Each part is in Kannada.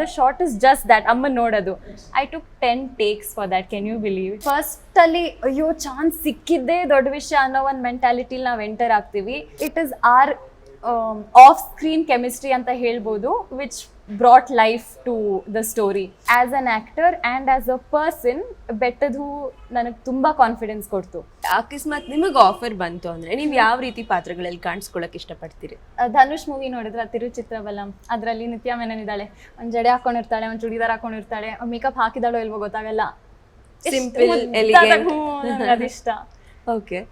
The short is just that ಅಮ್ಮ ನೋಡೋದು. I took ten takes for that can you believe first ಅಲ್ಲಿ ಅಯ್ಯೋ ಚಾನ್ಸ್ ಸಿಕ್ಕಿದ್ದೇ ದೊಡ್ಡ ವಿಷಯ ಅನ್ನೋ ಒಂದು ಮೆಂಟಾಲಿಟಿಲಿ ನಾವು ಎಂಟರ್ ಆಗ್ತೀವಿ. It is our off screen chemistry ಅಂತ ಹೇಳ್ಬೋದು which brought life to the story as an actor and as a person ಬೆಟ್ಟದು ನನಗೆ ತುಂಬ ಕಾನ್ಫಿಡೆನ್ಸ್ ಕೊಡ್ತು. ಅಕಸ್ಮಾತ್ ನಿಮಗೆ ಆಫರ್ ಬಂತು ಅಂದ್ರೆ ನೀವು ಯಾವ ರೀತಿ ಪಾತ್ರಗಳಲ್ಲಿ ಕಾಣಿಸ್ಕೊಳಕ್ ಇಷ್ಟಪಡ್ತೀರಿ? ಅಹ್ ಧನುಷ್ ಮೂವಿ ನೋಡಿದ್ರ ತಿರುಚಿತ್ರಬಲಂ ಅದರಲ್ಲಿ ನಿತ್ಯ ಮೆನನ್ ಇದ್ದಾಳೆ. ಒಂದು ಜಡೆ ಹಾಕೊಂಡಿರ್ತಾಳೆ ಒಂದು ಚೂಡಿದಾರ್ ಹಾಕೊಂಡಿರ್ತಾಳೆ. ಮೇಕಪ್ ಹಾಕಿದಾಳೋ ಇಲ್ವೋ ಗೊತ್ತಾಗಲ್ಲ. ಎಷ್ಟ್ Simple, ಮುದ್ದಾದ- elegant. ಹ್ಞೂ, ನಂಗ್ ಅದಿಷ್ಟ. ಓಕೆ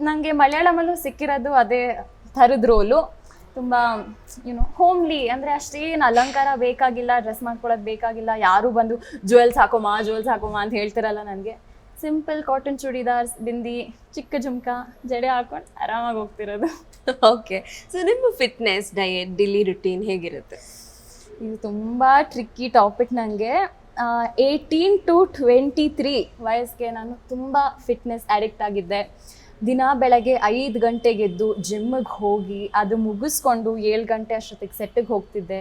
ನನಗೆ ಮಲಯಾಳಮಲ್ಲೂ ಸಿಕ್ಕಿರೋದು ಅದೇ ಥರದ ರೋಲು ತುಂಬ ಯುನೋ ಹೋಮ್ಲಿ ಅಂದರೆ ಅಷ್ಟೇನು ಅಲಂಕಾರ ಬೇಕಾಗಿಲ್ಲ ಡ್ರೆಸ್ ಮಾಡ್ಕೊಳ್ಳೋದು ಬೇಕಾಗಿಲ್ಲ ಯಾರು ಬಂದು ಜುವೆಲ್ಸ್ ಹಾಕೋಮಾ ಜುವೆಲ್ಸ್ ಹಾಕೋಮಾ ಅಂತ ಹೇಳ್ತಿರಲ್ಲ ನನಗೆ. ಸಿಂಪಲ್ ಕಾಟನ್ ಚೂಡಿದಾರ್ಸ್ ಬಿಂದಿ ಚಿಕ್ಕ ಜುಮ್ಕ ಜಡೆ ಹಾಕೊಂಡು ಆರಾಮಾಗಿ ಹೋಗ್ತಿರೋದು. ಓಕೆ ಸೊ ನಿಮ್ಮ ಫಿಟ್ನೆಸ್ ಡಯೆಟ್ ಡೈಲಿ ರುಟೀನ್ ಹೇಗಿರುತ್ತೆ? ಇದು ತುಂಬ ಟ್ರಿಕ್ಕಿ ಟಾಪಿಕ್ ನನಗೆ ಏಯ್ಟೀನ್ ಟು ಟ್ವೆಂಟಿ ತ್ರೀ ವಯಸ್ಸಿಗೆ ನಾನು ತುಂಬ ಫಿಟ್ನೆಸ್ ಅಡಿಕ್ಟ್ ಆಗಿದ್ದೆ. ದಿನ ಬೆಳಗ್ಗೆ ಐದು ಗಂಟೆಗೆದ್ದು ಜಿಮ್ಮಿಗೆ ಹೋಗಿ ಅದು ಮುಗಿಸ್ಕೊಂಡು ಏಳು ಗಂಟೆ ಅಷ್ಟೊತ್ತಿಗೆ ಸೆಟ್ಟಿಗೆ ಹೋಗ್ತಿದ್ದೆ.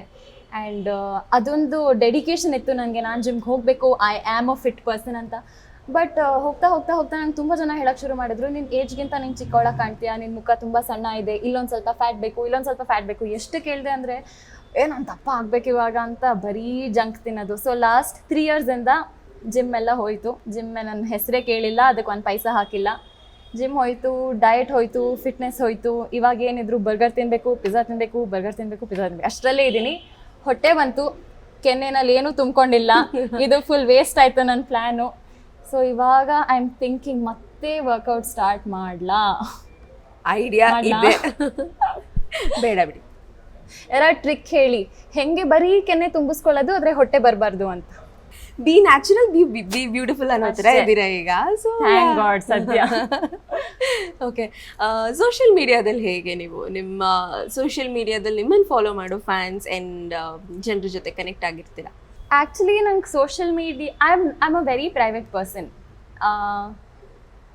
ಆ್ಯಂಡ್ ಅದೊಂದು ಡೆಡಿಕೇಶನ್ ಇತ್ತು ನನಗೆ. ನಾನು ಜಿಮ್ಗೆ ಹೋಗಬೇಕು I am a fit person ಅಂತ. ಬಟ್ ಹೋಗ್ತಾ ಹೋಗ್ತಾ ಹೋಗ್ತಾ ನಂಗೆ ತುಂಬ ಜನ ಹೇಳಕ್ಕೆ ಶುರು ಮಾಡಿದ್ರು ನಿನ್ನ ಏಜ್ಗಿಂತ ನೀನು ಚಿಕ್ಕವಳ ಕಾಣ್ತೀಯಾ? ನಿನ್ನ ಮುಖ ತುಂಬ ಸಣ್ಣ ಇದೆ. ಇಲ್ಲೊಂದು ಸ್ವಲ್ಪ ಫ್ಯಾಟ್ ಬೇಕು, ಇಲ್ಲೊಂದು ಸ್ವಲ್ಪ ಫ್ಯಾಟ್ ಬೇಕು. ಎಷ್ಟು ಕೇಳಿದೆ ಅಂದರೆ, ಏ, ನಾನು ದಪ್ಪ ಆಗ್ಬೇಕು ಇವಾಗ ಅಂತ ಬರೀ ಜಂಕ್ ತಿನ್ನೋದು. ಸೊ ಲಾಸ್ಟ್ ತ್ರೀ ಇಯರ್ಸಿಂದ ಜಿಮ್ ಎಲ್ಲ ಹೋಯಿತು. ಜಿಮ್ ನನ್ನ ಹೆಸರೇ ಕೇಳಿಲ್ಲ ಅದಕ್ಕೆ ಒಂದು ಪೈಸಾ ಹಾಕಿಲ್ಲ. ಜಿಮ್ ಹೋಯ್ತು ಡಯಟ್ ಹೋಯ್ತು ಫಿಟ್ನೆಸ್ ಹೋಯ್ತು ಇವಾಗ ಏನಿದ್ರು ಬರ್ಗರ್ ತಿನ್ಬೇಕು ಪಿಜ್ಜಾ ತಿನ್ಬೇಕು ಬರ್ಗರ್ ತಿನ್ಬೇಕು ಪಿಜ್ಜಾ ತಿನ್ಬೇಕು. ಅಷ್ಟರಲ್ಲೇ ಇದ್ದೀನಿ. ಹೊಟ್ಟೆ ಬಂತು. ಕೆನ್ನೆನಲ್ಲಿ ಏನೂ ತುಂಬ್ಕೊಂಡಿಲ್ಲ. ಇದು ಫುಲ್ ವೇಸ್ಟ್ ಆಯ್ತು ನನ್ನ ಪ್ಲ್ಯಾನು ಸೊ ಇವಾಗ ಐ ಆಮ್ ಥಿಂಕಿಂಗ್ ಮತ್ತೆ ವರ್ಕೌಟ್ ಸ್ಟಾರ್ಟ್ ಮಾಡ್ಲಾ? ಐಡಿಯಾ? ಇದೆ. ಬೇಡ ಬಿಡಿ. ಯಾರ ಟ್ರಿಕ್ ಹೇಳಿ. ಹೆಂಗೆ ಬರೀ ಕೆನ್ನೆ ತುಂಬಿಸ್ಕೊಳ್ಳೋದು ಆದರೆ ಹೊಟ್ಟೆ ಬರಬಾರ್ದು ಅಂತ? Be natural be be beautiful ಅನ್ನೋ ಥರ. ಇದ್ದೀರಾ ಈಗ? ಸೊ ಗಾಡ್ ಸದ್ಯ. ಓಕೆ ಸೋಷಿಯಲ್ ಮೀಡಿಯಾದಲ್ಲಿ ಹೇಗೆ ನೀವು? ನಿಮ್ಮ ಸೋಷಿಯಲ್ ಮೀಡಿಯಾದಲ್ಲಿ ನಿಮ್ಮನ್ನು ಫಾಲೋ ಮಾಡೋ ಫ್ಯಾನ್ಸ್ ಆ್ಯಂಡ್ ಜನರ ಜೊತೆ ಕನೆಕ್ಟ್ ಆಗಿರ್ತೀರ? ಆ್ಯಕ್ಚುಲಿ ನಂಗೆ social media I am I am a very private person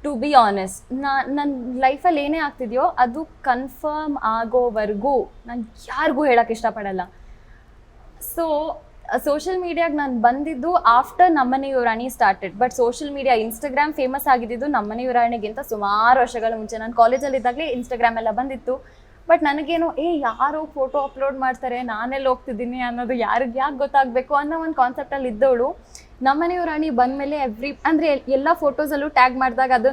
to be honest ನಾ ನನ್ನ ಲೈಫಲ್ಲಿ ಏನೇ ಆಗ್ತಿದೆಯೋ ಅದು ಕನ್ಫರ್ಮ್ ಆಗೋವರೆಗೂ ನಾನು ಯಾರಿಗೂ ಹೇಳೋಕ್ಕೆ ಇಷ್ಟಪಡಲ್ಲ. ಸೊ ಸೋಷಿಯಲ್ ಮೀಡಿಯಾಗೆ ನಾನು ಬಂದಿದ್ದು after Nammane Yuvarani started but social media Instagram famous ಆಗಿದ್ದು ನಮ್ಮನೆ ಯುರಾಣಿಗಿಂತ ಸುಮಾರು ವರ್ಷಗಳ ಮುಂಚೆ. ನಾನು ಕಾಲೇಜಲ್ಲಿದ್ದಾಗಲೇ ಇನ್ಸ್ಟಾಗ್ರಾಮ್ ಎಲ್ಲ ಬಂದಿತ್ತು. ಬಟ್ ನನಗೇನು, ಏ, ಯಾರು ಫೋಟೋ ಅಪ್ಲೋಡ್ ಮಾಡ್ತಾರೆ ನಾನೆಲ್ಲ ಹೋಗ್ತಿದ್ದೀನಿ ಅನ್ನೋದು ಯಾರಿಗೆ ಯಾಕೆ ಗೊತ್ತಾಗಬೇಕು? ಅನ್ನೋ ಒಂದು ಕಾನ್ಸೆಪ್ಟಲ್ಲಿ ಇದ್ದವಳು. ನಮ್ಮನೆ ಯುವರಾಣಿ ಬಂದಮೇಲೆ ಎವ್ರಿ ಅಂದರೆ ಎಲ್ಲ ಫೋಟೋಸಲ್ಲೂ ಟ್ಯಾಗ್ ಮಾಡಿದಾಗ ಅದು,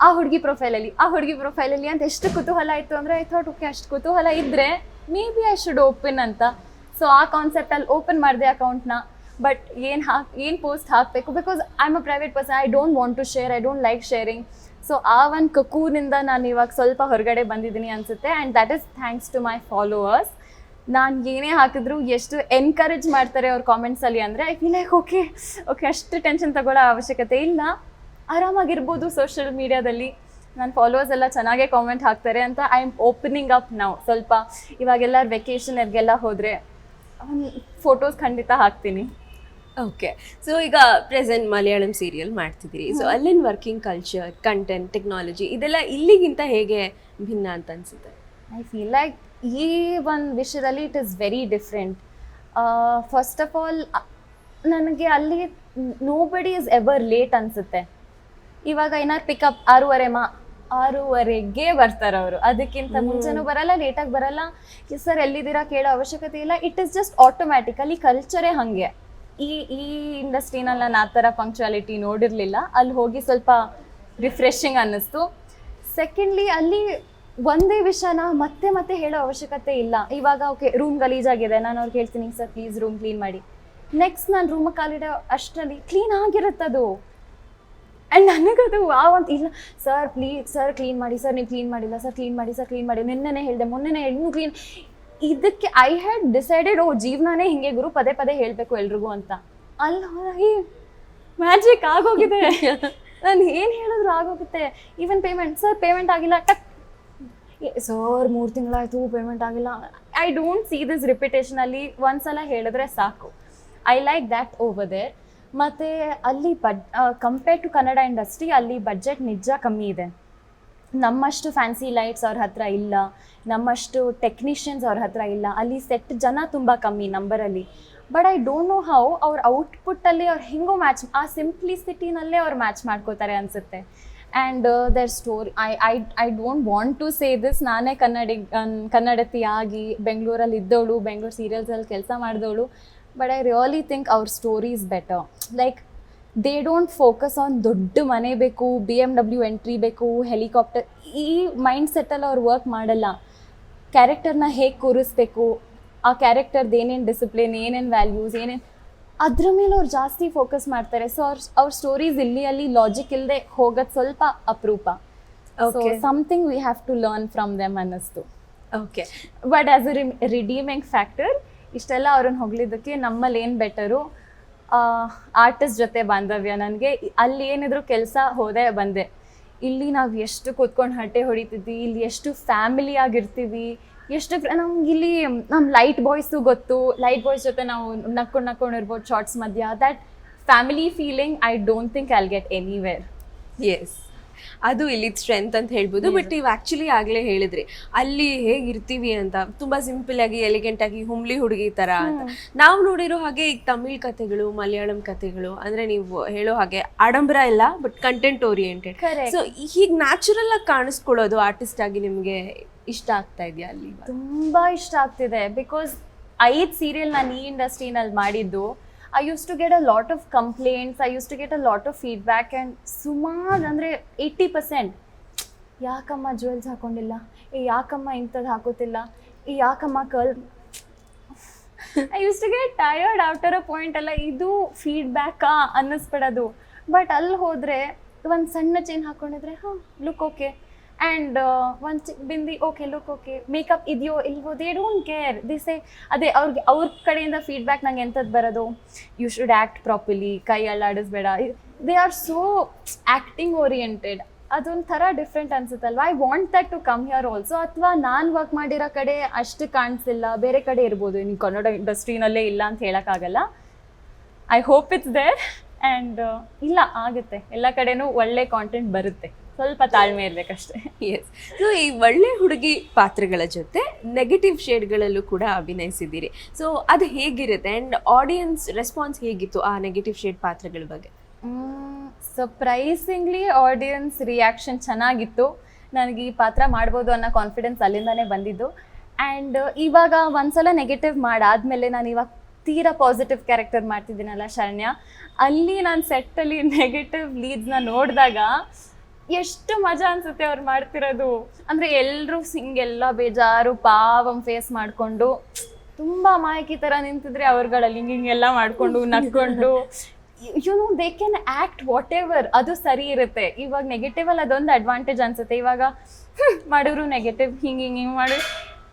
ಆ ಹುಡುಗಿ ಪ್ರೊಫೈಲಲ್ಲಿ ಆ ಹುಡುಗಿ ಪ್ರೊಫೈಲಲ್ಲಿ ಅಂತ ಎಷ್ಟು ಕುತೂಹಲ ಇತ್ತು ಅಂದರೆ, ಐ ಥಾಟ್ ಓಕೆ ಅಷ್ಟು ಕುತೂಹಲ ಇದ್ದರೆ maybe I should open ಅಂತ. ಸೊ ಆ ಕಾನ್ಸೆಪ್ಟಲ್ಲಿ ಓಪನ್ ಮಾಡಿದೆ ಅಕೌಂಟ್ನ ಬಟ್ ಏನು ಹಾಕ್, ಏನು ಪೋಸ್ಟ್ ಹಾಕಬೇಕು? Because I am a private person I don't want to share I don't like sharing so ಆ ಒಂದು ಕಕೂನಿಂದ ನಾನು ಇವಾಗ ಸ್ವಲ್ಪ ಹೊರಗಡೆ ಬಂದಿದ್ದೀನಿ ಅನಿಸುತ್ತೆ and that is thanks to my followers ನಾನು ಏನೇ ಹಾಕಿದ್ರು ಎಷ್ಟು ಎನ್ಕರೇಜ್ ಮಾಡ್ತಾರೆ ಅವ್ರ ಕಾಮೆಂಟ್ಸಲ್ಲಿ ಅಂದರೆ I feel like okay okay ಅಷ್ಟು ಟೆನ್ಷನ್ ತಗೊಳ್ಳೋ ಅವಶ್ಯಕತೆ ಇಲ್ಲ. ಆರಾಮಾಗಿರ್ಬೋದು ಸೋಷಿಯಲ್ ಮೀಡಿಯಾದಲ್ಲಿ ನನ್ನ ಫಾಲೋವರ್ಸ್ ಎಲ್ಲ ಚೆನ್ನಾಗೇ ಕಾಮೆಂಟ್ ಹಾಕ್ತಾರೆ ಅಂತ ಐ ಆಮ್ ಓಪನಿಂಗ್ ಅಪ್ ನಾವು ಸ್ವಲ್ಪ ಇವಾಗೆಲ್ಲರೂ ಅವ್ರಿಗೆಲ್ಲ ಹೋದರೆ ಫೋಟೋಸ್ ಖಂಡಿತ ಹಾಕ್ತೀನಿ. ಓಕೆ ಸೊ ಈಗ ಪ್ರೆಸೆಂಟ್ ಮಲಯಾಳಂ ಸೀರಿಯಲ್ ಮಾಡ್ತಿದ್ದೀರಿ. ಸೊ ಅಲ್ಲಿನ ವರ್ಕಿಂಗ್ ಕಲ್ಚರ್ ಕಂಟೆಂಟ್ ಟೆಕ್ನಾಲಜಿ ಇದೆಲ್ಲ ಇಲ್ಲಿಗಿಂತ ಹೇಗೆ ಭಿನ್ನ ಅಂತ ಅನಿಸುತ್ತೆ? ಐ ಫೀಲ್ ಲೈಕ್ ಈ ಒಂದು ವಿಷಯದಲ್ಲಿ it is very different first of all ನನಗೆ ಅಲ್ಲಿ ನೋ ಬಡಿ ಇಸ್ ಎವರ್ ಲೇಟ್ ಅನಿಸುತ್ತೆ. ಇವಾಗ ಏನಾರು ಪಿಕಪ್ ಆರೂವರೆ ಮಾ ಆರೂವರೆಗೆ ಬರ್ತಾರೆ ಅವರು. ಅದಕ್ಕಿಂತ ಮುಂಚೆನೂ ಬರಲ್ಲ ಲೇಟಾಗಿ ಬರಲ್ಲ. ಸರ್ ಎಲ್ಲಿದ್ದೀರಾ ಕೇಳೋ ಅವಶ್ಯಕತೆ ಇಲ್ಲ. ಇಟ್ ಇಸ್ ಜಸ್ಟ್ ಆಟೋಮ್ಯಾಟಿಕಲಿ ಕಲ್ಚರೇ ಹಾಗೆ. ಈ ಈ ಇಂಡಸ್ಟ್ರಿನಲ್ಲಿ ನಾನು ಆ ಥರ ಪಂಕ್ಚುಯಾಲಿಟಿ ನೋಡಿರಲಿಲ್ಲ. ಅಲ್ಲಿ ಹೋಗಿ ಸ್ವಲ್ಪ ರಿಫ್ರೆಶಿಂಗ್ ಅನ್ನಿಸ್ತು. ಸೆಕೆಂಡ್ಲಿ ಅಲ್ಲಿ ಒಂದೇ ವಿಷಯನ ಮತ್ತೆ ಮತ್ತೆ ಹೇಳೋ ಅವಶ್ಯಕತೆ ಇಲ್ಲ. ಇವಾಗ ಓಕೆ ರೂಮ್ ಗಲೀಜಾಗಿದೆ. ನಾನು ಅವ್ರಿಗೆ ಹೇಳ್ತೀನಿ ಸರ್ ಪ್ಲೀಸ್ ರೂಮ್ ಕ್ಲೀನ್ ಮಾಡಿ. ನೆಕ್ಸ್ಟ್ ನಾನು ರೂಮ್ ಕಾಲಿಡೋ ಅಷ್ಟರಲ್ಲಿ ಕ್ಲೀನ್ ಆಗಿರುತ್ತದು. ಆ್ಯಂಡ್ ನನಗದು ವಾವ್ ಅಂತ ಇಲ್ಲ. ಸರ್ ಪ್ಲೀಸ್ ಸರ್ ಕ್ಲೀನ್ ಮಾಡಿ ಸರ್ ನೀವು ಕ್ಲೀನ್ ಮಾಡಿಲ್ಲ ಸರ್ ಕ್ಲೀನ್ ಮಾಡಿ ಸರ್ ಕ್ಲೀನ್ ಮಾಡಿ. ನಿನ್ನೆ ಹೇಳಿದೆ ಮೊನ್ನೆನೇ ಇನ್ನು ಕ್ಲೀನ್ ಇದಕ್ಕೆ ಐ ಹ್ಯಾಡ್ ಡಿಸೈಡೆಡ್ ಓ ಜೀವನನೇ ಹಿಂಗೆ ಗುರು ಪದೇ ಪದೇ ಹೇಳಬೇಕು ಎಲ್ರಿಗೂ ಅಂತ. ಅಲ್ಲಿ ಹೋದಾಗಿ ಮ್ಯಾಜಿಕ್ ಆಗೋಗಿದೆ. ನಾನು ಏನು ಹೇಳಿದ್ರು ಆಗೋಗುತ್ತೆ. ಈವನ್ ಪೇಮೆಂಟ್ ಸರ್ ಪೇಮೆಂಟ್ ಆಗಿಲ್ಲ. ಟಕ್. ಸರ್ ಮೂರು ತಿಂಗಳಾಯ್ತು ಪೇಮೆಂಟ್ ಆಗಿಲ್ಲ. ಐ ಡೋಂಟ್ ಸಿ ದಿಸ್ ರಿಪಿಟೇಷನಲ್ಲಿ ಒಂದ್ಸಲ ಹೇಳಿದ್ರೆ ಸಾಕು. I like that over there ಮತ್ತು ಅಲ್ಲಿ but compare to Kannada industry ಅಲ್ಲಿ ಬಜೆಟ್ ನಿಜ ಕಮ್ಮಿ ಇದೆ. ನಮ್ಮಷ್ಟು ಫ್ಯಾನ್ಸಿ ಲೈಟ್ಸ್ ಅವ್ರ ಹತ್ರ ಇಲ್ಲ. ನಮ್ಮಷ್ಟು ಟೆಕ್ನಿಷಿಯನ್ಸ್ ಅವ್ರ ಹತ್ರ ಇಲ್ಲ. ಅಲ್ಲಿ ಸೆಟ್ ಜನ ತುಂಬ ಕಮ್ಮಿ ನಂಬರಲ್ಲಿ but I don't know how ಅವ್ರ ಔಟ್ಪುಟ್ಟಲ್ಲಿ ಅವ್ರು ಹೆಂಗೋ ಮ್ಯಾಚ್ ಆ ಸಿಂಪ್ಲಿಸಿಟಿನಲ್ಲೇ ಅವ್ರು ಮ್ಯಾಚ್ ಮಾಡ್ಕೋತಾರೆ ಅನಿಸುತ್ತೆ. And their story I I I don't want to say this ನಾನೇ ಕನ್ನಡಿ ಕನ್ನಡತಿ ಆಗಿ ಬೆಂಗಳೂರಲ್ಲಿ ಇದ್ದವಳು ಬೆಂಗಳೂರು ಸೀರಿಯಲ್ಸಲ್ಲಿ ಕೆಲಸ ಮಾಡಿದವಳು. ಬಟ್ ಐ ರಿಯಲಿ ಥಿಂಕ್ ಅವ್ರ story is better like they don't focus on ದೊಡ್ಡ ಮನೆ ಬೇಕು ಬಿ ಎಂ ಡಬ್ಲ್ಯೂ ಎಂಟ್ರಿ ಬೇಕು ಹೆಲಿಕಾಪ್ಟರ್ ಈ ಮೈಂಡ್ ಸೆಟ್ಟಲ್ಲಿ ಅವ್ರು ವರ್ಕ್ ಮಾಡಲ್ಲ. ಕ್ಯಾರೆಕ್ಟರ್ನ ಹೇಗೆ ಕೂರಿಸ್ಬೇಕು ಆ ಕ್ಯಾರೆಕ್ಟರ್ದು ಏನೇನು ಡಿಸಿಪ್ಲಿನ್ ಏನೇನು ವ್ಯಾಲ್ಯೂಸ್ ಏನೇನು ಅದ್ರ ಮೇಲೆ ಅವ್ರು ಜಾಸ್ತಿ ಫೋಕಸ್ ಮಾಡ್ತಾರೆ. ಸೊ ಅವ್ರ ಅವ್ರ ಸ್ಟೋರೀಸ್ ಇಲ್ಲಿ ಅಲ್ಲಿ ಲಾಜಿಕ್ ಇಲ್ಲದೆ ಹೋಗೋದು ಸ್ವಲ್ಪ ಅಪರೂಪ. Okay something we have to learn from them ಅನ್ನಿಸ್ತು. Okay but as a redeeming factor ಇಷ್ಟೆಲ್ಲ ಅವ್ರನ್ನ ಹೊಗಳಿದ್ದಕ್ಕೆ ನಮ್ಮಲ್ಲಿ ಏನು ಬೆಟರು? ಆರ್ಟಿಸ್ಟ್ ಜೊತೆ ಬಾಂಧವ್ಯ ನನಗೆ. ಅಲ್ಲಿ ಏನಿದ್ರು ಕೆಲಸ ಹೋದೆ ಬಂದೆ. ಇಲ್ಲಿ ನಾವು ಎಷ್ಟು ಕೂತ್ಕೊಂಡು ಹಟ್ಟೆ ಹೊಡಿತಿದ್ವಿ, ಇಲ್ಲಿ ಎಷ್ಟು ಫ್ಯಾಮಿಲಿ ಆಗಿರ್ತೀವಿ, ಎಷ್ಟು ನಮ್ಗೆ ಇಲ್ಲಿ ನಮ್ಮ ಲೈಟ್ ಬಾಯ್ಸು ಗೊತ್ತು. ಲೈಟ್ ಬಾಯ್ಸ್ ಜೊತೆ ನಾವು ನಕ್ಕೊಂಡು ನಕ್ಕೊಂಡು ಇರ್ಬೋದು, ಶಾರ್ಟ್ಸ್ ಮಧ್ಯ. That family feeling I don't think I'll get anywhere yes ಅದು ಇಲ್ಲಿ ಸ್ಟ್ರೆಂತ್ ಅಂತ ಹೇಳ್ಬೋದು. ಬಟ್ ನೀವು ಆಕ್ಚುಲಿ ಆಗ್ಲೇ ಹೇಳಿದ್ರಿ ಅಲ್ಲಿ ಹೇಗಿರ್ತೀವಿ ಅಂತ. ತುಂಬಾ ಸಿಂಪಲ್ ಆಗಿ ಎಲಿಗೆಂಟ್ ಆಗಿ ಹುಮ್ಲಿ ಹುಡುಗಿ ತರ ಅಂತ. ನಾವು ನೋಡಿರೋ ಹಾಗೆ ಈಗ ತಮಿಳ್ ಕಥೆಗಳು ಮಲಯಾಳಂ ಕಥೆಗಳು ಅಂದ್ರೆ ನೀವು ಹೇಳೋ ಹಾಗೆ ಆಡಂಬರ ಇಲ್ಲ ಬಟ್ ಕಂಟೆಂಟ್ ಓರಿಯೆಂಟೆಡ್. ಸೊ ಹೀಗೆ ನ್ಯಾಚುರಲ್ ಆಗಿ ಕಾಣಿಸ್ಕೊಳ್ಳೋದು ಆರ್ಟಿಸ್ಟ್ ಆಗಿ ನಿಮ್ಗೆ ಇಷ್ಟ ಆಗ್ತಾ ಇದೆಯಾ ಅಲ್ಲಿ? ತುಂಬಾ ತುಂಬ ಇಷ್ಟ ಆಗ್ತಿದೆ ಬಿಕಾಸ್ ಐದು ಸೀರಿಯಲ್ ನಾನು ಈ ಇಂಡಸ್ಟ್ರಿನಲ್ಲಿ ಮಾಡಿದ್ದು I use to get a lot of complaints I use to get a lot of feedback and ಸುಮಾರು ಅಂದರೆ ಏಯ್ಟಿ ಪರ್ಸೆಂಟ್ ಯಾಕಮ್ಮ ಜ್ಯುವೆಲ್ಸ್ ಹಾಕೊಂಡಿಲ್ಲ? ಏ, ಯಾಕಮ್ಮ ಇಂಥದ್ದು ಹಾಕೋತಿಲ್ಲ? ಏ, ಯಾಕಮ್ಮ ಕಲ್ I use to get tired after a point ಅಲ್ಲ, ಇದು ಫೀಡ್ಬ್ಯಾಕಾ ಅನ್ನಿಸ್ಬಿಡೋದು. ಬಟ್ ಅಲ್ಲಿ ಹೋದರೆ ಒಂದು ಸಣ್ಣ ಚೈನ್ ಹಾಕ್ಕೊಂಡಿದ್ರೆ ಹಾಂ ಲುಕ್ ಓಕೆ ಆ್ಯಂಡ್ ಒಂದು chic bindi okay look okay makeup ಇದೆಯೋ ಇಲ್ವೋ ದೇ ಡೋಂಟ್ ಕೇರ್ ದಿಸೆ ಅದೇ ಅವ್ರಿಗೆ, ಅವ್ರ ಕಡೆಯಿಂದ ಫೀಡ್ಬ್ಯಾಕ್ ನಂಗೆ ಎಂಥದ್ದು ಬರೋದು? ಯು ಶುಡ್ ಆ್ಯಕ್ಟ್ ಪ್ರಾಪರ್ಲಿ ಕೈ ಅಲ್ಲಾಡಿಸ್ಬೇಡ. They are so acting oriented ಅದೊಂಥರ different ಅನ್ಸುತ್ತಲ್ವಾ? I want that to come here also ಅಥವಾ ನಾನು ವರ್ಕ್ ಮಾಡಿರೋ ಕಡೆ ಅಷ್ಟು ಕಾಣಿಸಿಲ್ಲ, ಬೇರೆ ಕಡೆ ಇರ್ಬೋದು. ನೀವು ಕನ್ನಡ ಇಂಡಸ್ಟ್ರಿನಲ್ಲೇ ಇಲ್ಲ ಅಂತ ಹೇಳೋಕ್ಕಾಗಲ್ಲ. I hope it's there and ಇಲ್ಲ, ಆಗುತ್ತೆ. ಎಲ್ಲ ಕಡೆಯೂ ಒಳ್ಳೆ ಕಾಂಟೆಂಟ್ ಬರುತ್ತೆ. ಸ್ವಲ್ಪ ತಾಳ್ಮೆ ಇರ್ಬೇಕಷ್ಟೇ. ಎಸ್ ಸೊ ಈ ಒಳ್ಳೆ ಹುಡುಗಿ ಪಾತ್ರಗಳ ಜೊತೆ ನೆಗೆಟಿವ್ ಶೇಡ್ಗಳಲ್ಲೂ ಕೂಡ ಅಭಿನಯಿಸಿದ್ದೀರಿ. ಸೊ ಅದು ಹೇಗಿರುತ್ತೆ? ಆ್ಯಂಡ್ ಆಡಿಯನ್ಸ್ ರೆಸ್ಪಾನ್ಸ್ ಹೇಗಿತ್ತು ಆ ನೆಗೆಟಿವ್ ಶೇಡ್ ಪಾತ್ರಗಳ ಬಗ್ಗೆ? ಸರ್ಪ್ರೈಸಿಂಗ್ಲಿ ಆಡಿಯನ್ಸ್ ರಿಯಾಕ್ಷನ್ ಚೆನ್ನಾಗಿತ್ತು. ನನಗೆ ಈ ಪಾತ್ರ ಮಾಡ್ಬೋದು ಅನ್ನೋ ಕಾನ್ಫಿಡೆನ್ಸ್ ಅಲ್ಲಿಂದಲೇ ಬಂದಿದ್ದು. ಆ್ಯಂಡ್ ಇವಾಗ ಒಂದ್ಸಲ ನೆಗೆಟಿವ್ ಮಾಡಾದ್ಮೇಲೆ ನಾನು ಇವಾಗ ತೀರಾ ಪಾಸಿಟಿವ್ ಕ್ಯಾರೆಕ್ಟರ್ ಮಾಡ್ತಿದ್ದೀನಲ್ಲ ಶರಣ್ಯ. ಅಲ್ಲಿ ನಾನು ಸೆಟ್ಟಲ್ಲಿ ನೆಗೆಟಿವ್ ಲೀಡ್ಸ್ನ ನೋಡಿದಾಗ ಎಷ್ಟು ಮಜಾ ಅನ್ಸುತ್ತೆ ಅವ್ರು ಮಾಡ್ತಿರೋದು. ಅಂದ್ರೆ ಎಲ್ಲರೂ ಹಿಂಗೆಲ್ಲ ಬೇಜಾರು ಪಾವಂ ಫೇಸ್ ಮಾಡ್ಕೊಂಡು ತುಂಬಾ ಅಮಾಯಕಿ ತರ ನಿಂತಿದ್ರೆ ಅವ್ರುಗಳಲ್ಲಿ ಹಿಂಗೆ ಎಲ್ಲ ಮಾಡ್ಕೊಂಡು ನಕ್ಕೊಂಡು you know they can act whatever ಅದು ಸರಿ ಇರುತ್ತೆ. ಇವಾಗ ನೆಗೆಟಿವ್ ಅಲ್ಲಿ ಅದೊಂದು ಅಡ್ವಾಂಟೇಜ್ ಅನ್ಸುತ್ತೆ. ಇವಾಗ ಮಾಡಿದ್ರು ನೆಗೆಟಿವ್ ಹಿಂಗೆ ಹಿಂಗೆ ಹಿಂಗೆ ಮಾಡಿ.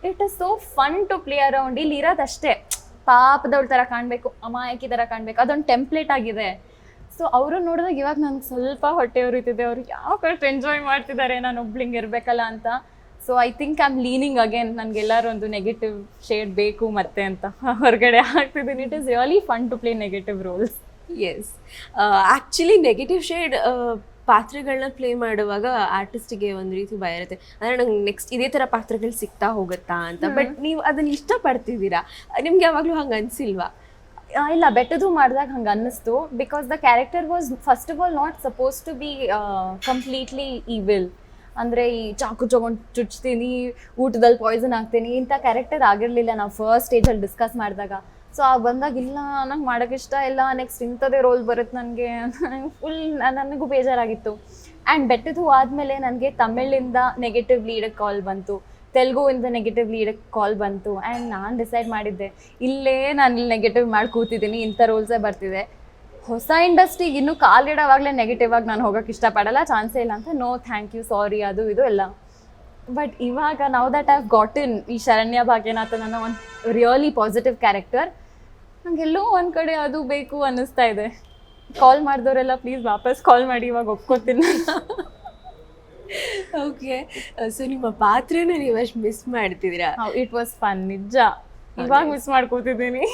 It is so fun to play around ಇಲ್ಲಿ ಇರೋದಷ್ಟೇ ಪಾಪದವ್ಳ ಥರ ಕಾಣಬೇಕು ಅಮಾಯಕಿ ತರ ಕಾಣಬೇಕು. ಅದೊಂದು ಟೆಂಪ್ಲೇಟ್ ಆಗಿದೆ. ಸೊ ಅವರು ನೋಡಿದಾಗ ಇವಾಗ ನನಗೆ ಸ್ವಲ್ಪ ಹೊಟ್ಟೆ ಉರಿತಿದೆ. ಅವ್ರು ಯಾವ ಕಡೆ ಎಂಜಾಯ್ ಮಾಡ್ತಿದ್ದಾರೆ ನಾನು ಒಬ್ಳಿಂಗ್ ಇರಬೇಕಲ್ಲ ಅಂತ. So I think I am leaning again ನನಗೆಲ್ಲರೂ ಒಂದು ನೆಗೆಟಿವ್ ಶೇಡ್ ಬೇಕು ಮತ್ತೆ ಅಂತ ಹೊರಗಡೆ ಆಗ್ತಿದ್ದೀನಿ it is really fun to play negative roles yes actually negative shade ಪಾತ್ರಗಳನ್ನ play ಮಾಡುವಾಗ ಆರ್ಟಿಸ್ಟಿಗೆ ಒಂದು ರೀತಿ ಭಯ ಇರುತ್ತೆ. ಅಂದರೆ ನಂಗೆ ನೆಕ್ಸ್ಟ್ ಇದೇ ಥರ ಪಾತ್ರಗಳು ಸಿಗ್ತಾ ಹೋಗುತ್ತಾ ಅಂತ. ಬಟ್ ನೀವು ಅದನ್ನ ಇಷ್ಟಪಡ್ತಿದ್ದೀರಾ? ನಿಮ್ಗೆ ಯಾವಾಗಲೂ ಹಂಗೆ ಅನ್ಸಿಲ್ವಾ? ಇಲ್ಲ ಬೆಟ್ಟದು ಮಾಡಿದಾಗ ಹಂಗೆ ಅನ್ನಿಸ್ತು. Because the character was first of all not suppose to be completely evil ಅಂದರೆ ಈ ಚಾಕು ತಗೊಂಡು ಚುಚ್ತೀನಿ ಊಟದಲ್ಲಿ ಪಾಯ್ಸನ್ ಆಗ್ತೀನಿ ಇಂಥ ಕ್ಯಾರೆಕ್ಟರ್ ಆಗಿರಲಿಲ್ಲ ನಾವು ಫಸ್ಟ್ ಸ್ಟೇಜಲ್ಲಿ ಡಿಸ್ಕಸ್ ಮಾಡಿದಾಗ. ಸೊ ಆ ಬಂದಾಗ, ಇಲ್ಲ, ನಂಗೆ ಮಾಡೋಕ್ಕೆ ಇಷ್ಟ ಇಲ್ಲ ನೆಕ್ಸ್ಟ್ ಇಂಥದ್ದೇ ರೋಲ್ ಬರುತ್ತೆ ನನಗೆ. ಫುಲ್ ನನಗೂ ಬೇಜಾರಾಗಿತ್ತು. ಆ್ಯಂಡ್ ಬೆಟ್ಟದು ಆದಮೇಲೆ ನನಗೆ ತಮಿಳಿಂದ ನೆಗೆಟಿವ್ ಲೀಡಕ್ಕೆ ಕಾಲ್ ಬಂತು. ತೆಲುಗುವಿಂದ ನೆಗೆಟಿವ್ ಲೀಡಕ್ಕೆ ಕಾಲ್ ಬಂತು. ಆ್ಯಂಡ್ ನಾನು ಡಿಸೈಡ್ ಮಾಡಿದ್ದೆ, ಇಲ್ಲೇ ನಾನು ಇಲ್ಲಿ ನೆಗೆಟಿವ್ ಮಾಡಿ ಕೂತಿದ್ದೀನಿ, ಇಂಥ ರೋಲ್ಸೇ ಬರ್ತಿದೆ. ಹೊಸ ಇಂಡಸ್ಟ್ರಿಗೆ ಇನ್ನೂ ಕಾಲಿಡೋವಾಗಲೇ ನೆಗೆಟಿವ್ ಆಗಿ ನಾನು ಹೋಗೋಕೆ ಇಷ್ಟಪಡಲ್ಲ ಚಾನ್ಸೇ ಇಲ್ಲ ಅಂತ ನೋ ಥ್ಯಾಂಕ್ ಯು ಸಾರಿ ಅದು ಇದು ಎಲ್ಲ. ಬಟ್ ಇವಾಗ ನಾವು ದಟ್ ಹ್ಯಾವ್ ಇನ್ ಈ ಶರಣ್ಯ ಭಾಗ್ಯನಾಥ ನನ್ನ ಒಂದು ರಿಯಲಿ ಪಾಸಿಟಿವ್ ಕ್ಯಾರೆಕ್ಟರ್ ನನಗೆಲ್ಲೋ ಒಂದು ಕಡೆ ಅದು ಬೇಕು ಅನ್ನಿಸ್ತಾ ಇದೆ. ಕಾಲ್ ಮಾಡಿದವರೆಲ್ಲ ಪ್ಲೀಸ್ ವಾಪಸ್ ಕಾಲ್ ಮಾಡಿ, ಇವಾಗ ಒಪ್ಕೋತೀನಿ. ಓಕೆ ಸೊ ನಿಮ್ಮ ಪಾತ್ರನ ನೀವು ಅಷ್ಟು ಮಿಸ್ ಮಾಡ್ತಿದ್ದೀರಾ? ಇಟ್ ವಾಸ್ ಫನ್ ನಿಜ. ಇವಾಗ ಮಿಸ್ ಮಾಡ್ಕೋತಿದ್ದೀನಿ.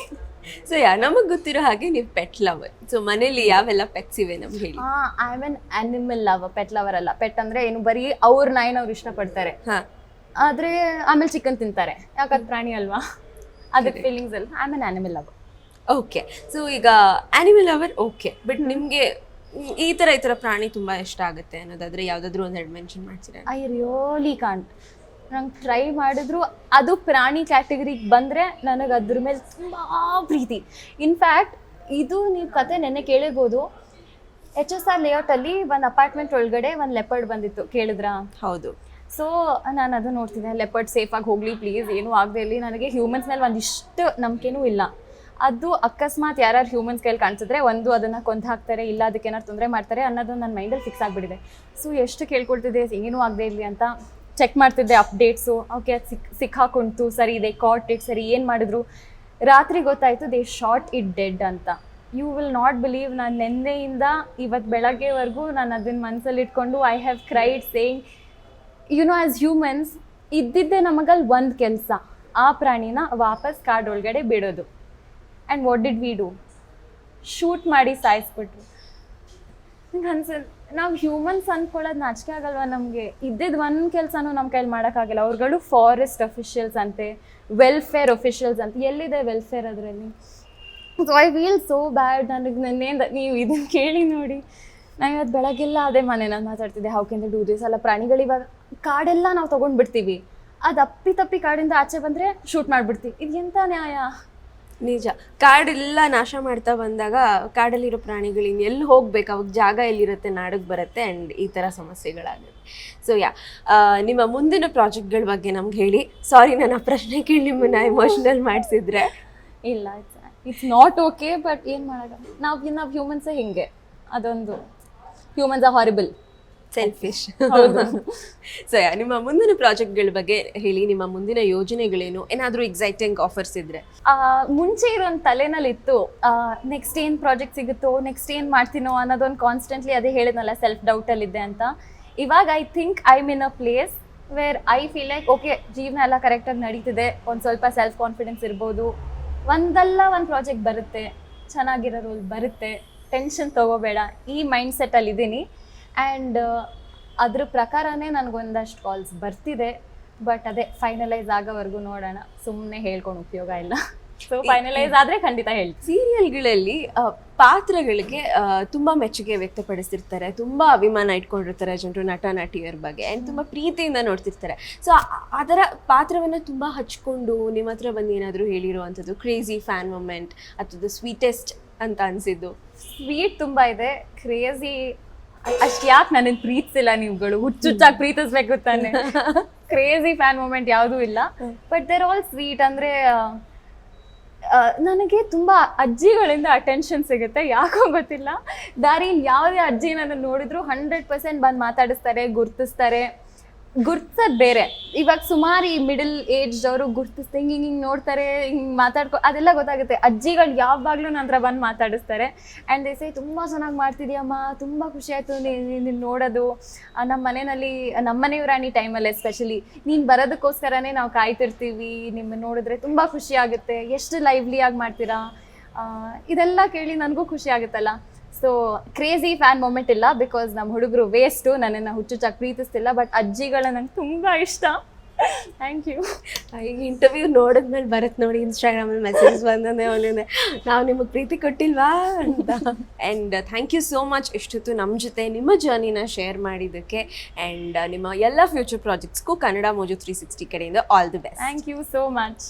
ಸೊ ಯಾ ನಮಗೆ ಗೊತ್ತಿರೋ ಹಾಗೆ ನೀವು ಪೆಟ್ ಲವರ್ ಸೊ ಮನೇಲಿ ಯಾವೆಲ್ಲ ಪೆಟ್ಸ್ ಇವೆ ನಮ್ಗೆ ಹೇಳಿ. I am an animal lover pet lover ಅಲ್ಲ. ಪೆಟ್ ಅಂದ್ರೆ ಏನು? ಬರೀ ಅವ್ರ ನಾಯಿನ ಅವ್ರು ಇಷ್ಟಪಡ್ತಾರೆ. ಆದ್ರೆ ಆಮೇಲೆ ಚಿಕನ್ ತಿಂತಾರೆ. ಯಾಕಂದ್ ಪ್ರಾಣಿ ಅಲ್ವಾ? ಅದಕ್ಕೆ ಫೀಲಿಂಗ್ಸ್ ಅಲ್ಲ. I am animal lover okay so ಈಗ ಆನಿಮಲ್ ಅವರ್ ಓಕೆ ಬಟ್ ನಿಮಗೆ ಈ ತರ ಈ ತರ ಪ್ರಾಣಿ ತುಂಬಾ ಇಷ್ಟ ಆಗುತ್ತೆ ಅನ್ನೋದಾದ್ರೆ ಯಾವ್ದಾದ್ರು ಒಂದೆರಡು ಮೆನ್ಷನ್ ಮಾಡ್ತೀರಾ ಐ ರಿಯೋಲಿ ಕಾಂಟ್ ನಂಗೆ ಟ್ರೈ ಮಾಡಿದ್ರು ಅದು ಪ್ರಾಣಿ ಕ್ಯಾಟಗರಿಗೆ ಬಂದರೆ ನನಗೆ ಅದ್ರ ಮೇಲೆ ತುಂಬ ಪ್ರೀತಿ. ಇನ್ಫ್ಯಾಕ್ಟ್ ಇದು ನೀವು ಕತೆ ನೆನ್ನೆ ಕೇಳಿರ್ಬೋದು. ಎಚ್ ಎಸ್ ಆರ್ ಲೇಔಟಲ್ಲಿ ಒಂದು ಅಪಾರ್ಟ್ಮೆಂಟ್ ಒಳಗಡೆ ಒಂದು ಲೆಪರ್ಡ್ ಬಂದಿತ್ತು ಕೇಳಿದ್ರಾ? ಹೌದು. ಸೊ ನಾನು ಅದು ನೋಡ್ತಿದ್ದೆ ಲೆಪರ್ಡ್ ಸೇಫಾಗಿ ಹೋಗಲಿ ಪ್ಲೀಸ್ ಏನೂ ಆಗದೆ ಇರಲಿ ನನಗೆ ಹ್ಯೂಮನ್ಸ್ ಮೇಲೆ ಒಂದಿಷ್ಟು ನಂಬಿಕೆನೂ ಇಲ್ಲ. ಅದು ಅಕಸ್ಮಾತ್ ಯಾರ್ಯಾರು ಹ್ಯೂಮನ್ಸ್ ಸ್ಕೇಲ್ ಕಾಣಿಸಿದ್ರೆ ಒಂದು ಅದನ್ನು ಕೊಂದು ಹಾಕ್ತಾರೆ ಇಲ್ಲ ಅದಕ್ಕೆ ಏನಾದ್ರು ತೊಂದರೆ ಮಾಡ್ತಾರೆ ಅನ್ನೋದು ನನ್ನ ಮೈಂಡಲ್ಲಿ ಫಿಕ್ಸ್ ಆಗಿಬಿಟ್ಟಿದೆ. ಸೊ ಎಷ್ಟು ಕೇಳ್ಕೊಳ್ತಿದ್ದೆ, ಏನೂ ಆಗದೆ ಇರಲಿ ಅಂತ ಚೆಕ್ ಮಾಡ್ತಿದ್ದೆ ಅಪ್ಡೇಟ್ಸು ಓಕೆ ಅದು ಸಿಕ್, ಸಿಕ್ಕಾಕೊಂತು, ಸರಿ ಇದೆ ಕಾಟ್ ಇಟ್ ಸರಿ ಏನು ಮಾಡಿದ್ರು. ರಾತ್ರಿ ಗೊತ್ತಾಯಿತು ದೇ ಶಾರ್ಟ್ ಇಟ್ ಡೆಡ್ ಅಂತ. ಯು ವಿಲ್ ನಾಟ್ ಬಿಲೀವ್ ನಾನು ನಿನ್ನೆಯಿಂದ ಇವತ್ತು ಬೆಳಗ್ಗೆವರೆಗೂ ನಾನು ಅದನ್ನ ಮನಸ್ಸಲ್ಲಿ ಇಟ್ಕೊಂಡು I have cried saying you know as humans ಇದ್ದಿದ್ದೇ ನಮಗಲ್ಲಿ ಒಂದು ಕೆಲಸ. ಆ ಪ್ರಾಣಿನ ವಾಪಸ್ ಕಾಡೊಳಗಡೆ ಬಿಡೋದು. And what did we do shoot ಮಾಡಿ ಸಾಯಿಸ್ಬಿಟ್ರು. ನಂಗೆ ಅನ್ಸ, ನಾವು ಹ್ಯೂಮನ್ಸ್ ಅಂದ್ಕೊಳ್ಳೋದು ನಾಚಿಕೆ ಆಗಲ್ವಾ ನಮಗೆ? ಇದ್ದಿದ್ದು ಒಂದು ಕೆಲಸನೂ ನಮ್ಮ ಕೈಲಿ ಮಾಡೋಕ್ಕಾಗಿಲ್ಲ ಅವ್ರುಗಳು ಫಾರೆಸ್ಟ್ ಅಫಿಷಿಯಲ್ಸ್ ಅಂತೆ ವೆಲ್ಫೇರ್ ಅಫಿಷಿಯಲ್ಸ್ ಅಂತ, ಎಲ್ಲಿದೆ ವೆಲ್ಫೇರ್ ಅದರಲ್ಲಿ? So I feel so bad ನನಗೆ ನಿನ್ನೆಯಿಂದ, ನೀವು ಇದನ್ನು ಕೇಳಿ ನೋಡಿ. ನಾನು ಇವತ್ತು ಬೆಳಗ್ಗೆಲ್ಲ ಅದೇ ಮನೆಯಲ್ಲಿ ಮಾತಾಡ್ತಿದ್ದೆ ಹೌ ಕೆನ್ ಡೂ ದಿಸ್ ಅಲ್ಲ, ಪ್ರಾಣಿಗಳು ಇವಾಗ, ಕಾಡೆಲ್ಲ ನಾವು ತೊಗೊಂಡು ಬಿಡ್ತೀವಿ. ಅದು ಅಪ್ಪಿ ತಪ್ಪಿ ಕಾಡಿಂದ ಆಚೆ ಬಂದರೆ ಶೂಟ್ ಮಾಡಿಬಿಡ್ತೀವಿ. ಇದು ಎಂಥ ನ್ಯಾಯ? ನಿಜ. ಕಾಡೆಲ್ಲ ನಾಶ ಮಾಡ್ತಾ ಬಂದಾಗ ಕಾಡಲ್ಲಿರೋ ಪ್ರಾಣಿಗಳು ಇನ್ನು ಎಲ್ಲಿ ಹೋಗ್ಬೇಕು? ಅವಾಗ ಜಾಗ ಎಲ್ಲಿರುತ್ತೆ? ನಾಡಿಗೆ ಬರುತ್ತೆ ಆ್ಯಂಡ್ ಈ ಥರ ಸಮಸ್ಯೆಗಳಾಗುತ್ತೆ. ಸೊ ಯಾ ನಿಮ್ಮ ಮುಂದಿನ ಪ್ರಾಜೆಕ್ಟ್ಗಳ ಬಗ್ಗೆ ನಮ್ಗೆ ಹೇಳಿ. ಸಾರಿ ನಾನು ಪ್ರಶ್ನೆ ಕೇಳಿ ನಿಮ್ಮನ್ನ ಎಮೋಷನಲ್ ಮಾಡಿಸಿದ್ರೆ. ಇಲ್ಲ it's it's not okay but ಏನು ಮಾಡೋದು? ನಾವು ನಾವು ಹ್ಯೂಮನ್ಸೇ ಹಿಂಗೆ. ಅದೊಂದು. ಹ್ಯೂಮನ್ಸ್ ಆರ್ ಹಾರಿಬಲ್ ಸೆಲ್ಫಿಶ್ ಹೌದು. ಸೊ ಯಾ ನಿಮ್ಮ ಮುಂದಿನ ಪ್ರಾಜೆಕ್ಟ್ಗಳ ಬಗ್ಗೆ ಹೇಳಿ ನಿಮ್ಮ ಮುಂದಿನ ಯೋಜನೆಗಳೇನು? ಏನಾದರೂ ಎಕ್ಸೈಟಿಂಗ್ ಆಫರ್ಸ್ ಇದ್ರೆ. ಮುಂಚೆ ಇರೋ ಒಂದು ತಲೆನಲ್ಲಿ ಇತ್ತು ನೆಕ್ಸ್ಟ್ ಏನು ಪ್ರಾಜೆಕ್ಟ್ ಸಿಗುತ್ತೋ ನೆಕ್ಸ್ಟ್ ಏನು ಮಾಡ್ತೀನೋ ಅನ್ನೋದೊಂದು ಕಾನ್ಸ್ಟೆಂಟ್ಲಿ ಅದೇ ಹೇಳಿದ್ನಲ್ಲ ಸೆಲ್ಫ್ ಡೌಟಲ್ಲಿದ್ದೆ ಅಂತ. ಇವಾಗ I think I mean a place where I feel like okay ಜೀವನ ಎಲ್ಲ ಕರೆಕ್ಟಾಗಿ ನಡೀತಿದೆ. ಒಂದು ಸ್ವಲ್ಪ ಸೆಲ್ಫ್ ಕಾನ್ಫಿಡೆನ್ಸ್ ಇರ್ಬೋದು. ಒಂದಲ್ಲ ಒಂದು ಪ್ರಾಜೆಕ್ಟ್ ಬರುತ್ತೆ. ಚೆನ್ನಾಗಿರೋ ರೋಲ್ ಬರುತ್ತೆ. ಟೆನ್ಷನ್ ತಗೋಬೇಡ. ಈ ಮೈಂಡ್ ಸೆಟ್ಟಲ್ಲಿ ಇದ್ದೀನಿ ಆ್ಯಂಡ್ ಅದ್ರ ಪ್ರಕಾರನೇ ನನಗೊಂದಷ್ಟು ಕಾಲ್ಸ್ ಬರ್ತಿದೆ. ಬಟ್ ಅದೇ ಫೈನಲೈಸ್ ಆಗೋವರೆಗೂ ನೋಡೋಣ. ಸುಮ್ಮನೆ ಹೇಳ್ಕೊಂಡು ಉಪಯೋಗ ಇಲ್ಲ. ಸೊ ಫೈನಲೈಸ್ ಆದರೆ ಖಂಡಿತ ಹೇಳಿ ಸೀರಿಯಲ್ಗಳಲ್ಲಿ ಪಾತ್ರಗಳಿಗೆ ತುಂಬ ತುಂಬಾ ಮೆಚ್ಚುಗೆ ವ್ಯಕ್ತಪಡಿಸಿರ್ತಾರೆ ತುಂಬ ಅಭಿಮಾನ ಇಟ್ಕೊಂಡಿರ್ತಾರೆ ಜನರು ನಟ ನಟಿಯರ ಬಗ್ಗೆ. ಆ್ಯಂಡ್ ತುಂಬ ಪ್ರೀತಿಯಿಂದ ನೋಡ್ತಿರ್ತಾರೆ. ಸೊ ಅದರ ಪಾತ್ರವನ್ನು ತುಂಬ ಹಚ್ಕೊಂಡು ನಿಮ್ಮ ಹತ್ರ ಬಂದು ಏನಾದರೂ ಹೇಳಿರುವಂಥದ್ದು ಕ್ರೇಜಿ ಫ್ಯಾನ್ ಮೂಮೆಂಟ್ ಅಥವಾ ಸ್ವೀಟೆಸ್ಟ್ ಅಂತ ಅನ್ಸಿದ್ದು? ಸ್ವೀಟ್ ತುಂಬ ಇದೆ. ಕ್ರೇಜಿ ಅಷ್ಟು ಯಾಕೆ ನನಗೆ ಪ್ರೀತಿಸಿಲ್ಲ ನೀವುಗಳು? ಹುಚ್ಚುಚ್ಚಾಗಿ ಪ್ರೀತಿಸ್ಬೇಕು ತಾನೆ. ಕ್ರೇಜಿ ಫ್ಯಾನ್ ಮೂಮೆಂಟ್ ಯಾವುದೂ ಇಲ್ಲ. ಬಟ್ ದೇರ್ ಆಲ್ ಸ್ವೀಟ್ ಅಂದ್ರೆ ನನಗೆ ತುಂಬ ಅಜ್ಜಿಗಳಿಂದ ಅಟೆನ್ಷನ್ ಸಿಗುತ್ತೆ. ಯಾಕೋ ಗೊತ್ತಿಲ್ಲ. ದಾರಿ ಯಾವುದೇ ಅಜ್ಜಿ ನನ್ನ ನೋಡಿದ್ರು ಹಂಡ್ರೆಡ್ ಪರ್ಸೆಂಟ್ ಬಂದು ಮಾತಾಡಿಸ್ತಾರೆ ಗುರ್ತಿಸ್ತಾರೆ. ಗುರ್ತಿಸೋದು ಬೇರೆ. ಇವಾಗ ಸುಮಾರು ಈ ಮಿಡಲ್ ಏಜ್ ಅವರು ಗುರ್ತಿಸ್ತೆ ಹಿಂಗೆ ಹಿಂಗೆ ನೋಡ್ತಾರೆ, ಹಿಂಗೆ ಮಾತಾಡ್ಕೊ, ಅದೆಲ್ಲ ಗೊತ್ತಾಗುತ್ತೆ. ಅಜ್ಜಿಗಳು ಯಾವಾಗಲೂ ನನ್ನ ಹತ್ರ ಬಂದು ಮಾತಾಡಿಸ್ತಾರೆ. ಆ್ಯಂಡ್ ಐ ತುಂಬ ಚೆನ್ನಾಗಿ ಮಾಡ್ತಿದ್ಯಮ್ಮ, ತುಂಬ ಖುಷಿ ಆಯಿತು ನೀನು ನೋಡೋದು. ನಮ್ಮ ಮನೆಯಲ್ಲಿ ನಮ್ಮ ಮನೆಯವರಾಣಿ ಟೈಮಲ್ಲಿ ಎಸ್ಪೆಷಲಿ ನೀನು ಬರೋದಕ್ಕೋಸ್ಕರನೇ ನಾವು ಕಾಯ್ತಿರ್ತೀವಿ ನಿಮ್ಮ ನೋಡಿದ್ರೆ ತುಂಬ ಖುಷಿ ಆಗುತ್ತೆ. ಎಷ್ಟು ಲೈವ್ಲಿಯಾಗಿ ಮಾಡ್ತೀರಾ? ಇದೆಲ್ಲ ಕೇಳಿ ನನಗೂ ಖುಷಿ ಆಗುತ್ತಲ್ಲ. ಸೊ ಕ್ರೇಜಿ ಫ್ಯಾನ್ ಮೂಮೆಂಟ್ ಇಲ್ಲ ಬಿಕಾಸ್ ನಮ್ಮ ಹುಡುಗರು ವೇಸ್ಟು ನನ್ನನ್ನು ಹುಚ್ಚುಚ್ಚಾಗಿ ಪ್ರೀತಿಸ್ತಿಲ್ಲ ಬಟ್ ಅಜ್ಜಿಗಳ ನಂಗೆ ತುಂಬ ಇಷ್ಟ. ಥ್ಯಾಂಕ್ ಯು ಈಗ ಇಂಟರ್ವ್ಯೂ ನೋಡಿದ್ಮೇಲೆ ಬರುತ್ತೆ ನೋಡಿ ಇನ್ಸ್ಟಾಗ್ರಾಮಲ್ಲಿ ಮೆಸೇಜ್ ಬಂದಂದೆ ಅವನೇ ನಾವು ನಿಮಗೆ ಪ್ರೀತಿ ಕೊಟ್ಟಿಲ್ವಾ ಅಂತ. And thank you so much ಇಷ್ಟೊತ್ತು ನಮ್ಮ ಜೊತೆ ನಿಮ್ಮ ಜರ್ನಿನ ಶೇರ್ ಮಾಡಿದ್ದಕ್ಕೆ. ಆ್ಯಂಡ್ ನಿಮ್ಮ ಎಲ್ಲ ಫ್ಯೂಚರ್ ಪ್ರಾಜೆಕ್ಟ್ಸ್ಗೂ ಕನ್ನಡ ಮೋಜು ತ್ರೀ ಸಿಕ್ಸ್ಟಿ ಕಡೆಯಿಂದ all the best thank you so much